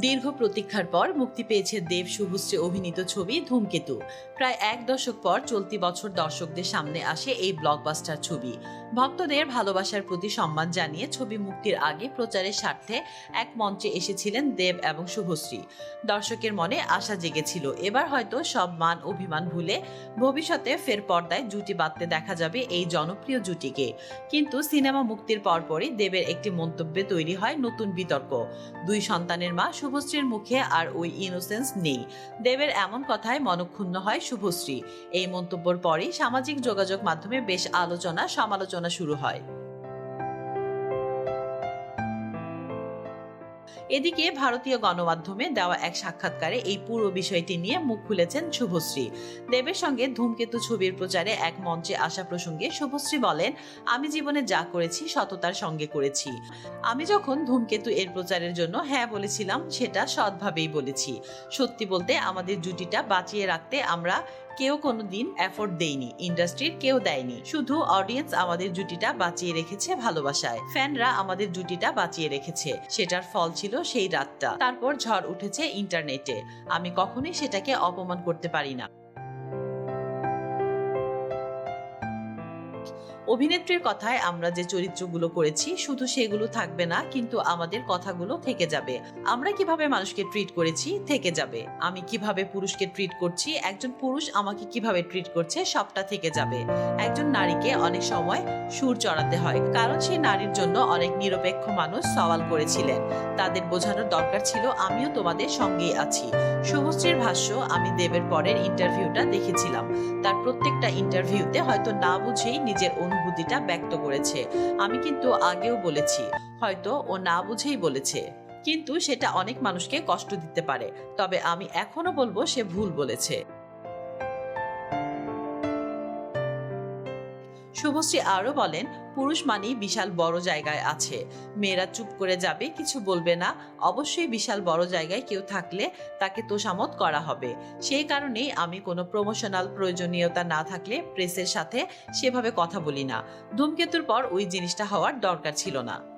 দীর্ঘ প্রতীক্ষার পর মুক্তি পেয়েছে দেব শুভশ্রী অভিনীত ছবি ধূমকেতু। প্রায় এক দশক পর চলতি বছর দর্শকদের সামনে আসে এই ব্লকবাস্টার ছবি। ভক্তদের ভালোবাসার প্রতি সম্মান জানিয়ে ছবি মুক্তির আগে প্রচারের স্বার্থে এক মঞ্চে এসেছিলেন দেব এবং শুভশ্রী। দর্শকের মনে আশা জেগেছিল, এবার হয়তো সব মান অভিমান ভুলে ভবিষ্যতে ফের পর্দায় জুটি বাঁধতে দেখা যাবে এই জনপ্রিয় জুটিকে। কিন্তু সিনেমা মুক্তির পরপরই দেবের একটি মন্তব্যে তৈরি হয় নতুন বিতর্ক। দুই সন্তানের মা শুভশ্রীর মুখে আর ওই ইনোসেন্স নেই। দেবের এমন কথায় মনক্ষুণ্ণ হয় শুভশ্রী। এই মন্তব্যর পরই সামাজিক যোগাযোগ মাধ্যমে বেশ আলোচনা সমালোচনা শুরু হয়। এদিকে ভারতীয় গণমাধ্যমে দেওয়া এক সাক্ষাৎকারে এই পুরো বিষয়টি নিয়ে মুখ খুলেছেন শুভশ্রী। দেবের সঙ্গে ধূমকেতু ছবির প্রচারে এক মঞ্চে আসা প্রসঙ্গে শুভশ্রী বলেন, আমি জীবনে যা করেছি সততার সঙ্গে করেছি। আমি যখন ধূমকেতু এর প্রচারের জন্য হ্যাঁ বলেছিলাম, সেটা সৎভাবেই বলেছি। সত্যি বলতে আমাদের জুটিটা বাঁচিয়ে রাখতে আমরা কেউ কোনো দিন এফোর্ট দেয়নি। ইন্ডাস্ট্রির কেউ দেয়নি। শুধু অডিয়েন্স আমাদের জুটিটা বাঁচিয়ে রেখেছে ভালোবাসায়। ফ্যানরা আমাদের জুটিটা বাঁচিয়ে রেখেছে। সেটার ফল ছিল সেই রাতটা। তারপর ঝড় উঠেছে ইন্টারনেটে আমি কখনোই সেটাকে অপমান করতে পারি না। অভিনেত্রীর কথায় আমরা যে চরিত্রগুলো করেছি, শুধু সেগুলো থাকবে না, কিন্তু আমাদের কথাগুলো থেকে যাবে। আমরা কীভাবে মানুষকে ট্রিট করেছি, থেকে যাবে। আমি কীভাবে পুরুষকে ট্রিট করছি, একজন পুরুষ আমাকে কীভাবে ট্রিট করছে, সবটা থেকে যাবে। একজন নারীকে অনেক সময় সুর চড়াতে হয়, কারণ সেই নারীর জন্য অনেক নিরপেক্ষ মানুষ সওয়াল করেছিলেন। তাদের বোঝানোর দরকার ছিল, আমিও তোমাদের সঙ্গেই আছি। শুভশ্রীর ভাষ্য, আমি দেবের পরের ইন্টারভিউটা দেখেছিলাম। তার প্রত্যেকটা ইন্টারভিউতে হয়তো না বুঝেই নিজের অনুভূতিটা ব্যক্ত করেছে। আমি কিন্তু আগেও বলেছি, হয়তো ও না বুঝেই বলেছে। কিন্তু সেটা অনেক মানুষকে কষ্ট দিতে পারে। তবে আমি এখনও বলব সে ভুল বলেছে। শুভশ্রী আরও বলেন, পুরুষ মানেই বিশাল বড় জায়গায় আছে। মেয়েরা চুপ করে যাবে, কিছু বলবে না। অবশ্যই বিশাল বড় জায়গায় কেউ থাকলে তাকে তোষামত করা হবে। সেই কারণেই আমি কোনো প্রমোশনাল প্রয়োজনীয়তা না থাকলে প্রেসের সাথে সেভাবে কথা বলি না। ধূমকেতুর পর ওই জিনিসটা হওয়ার দরকার ছিল না।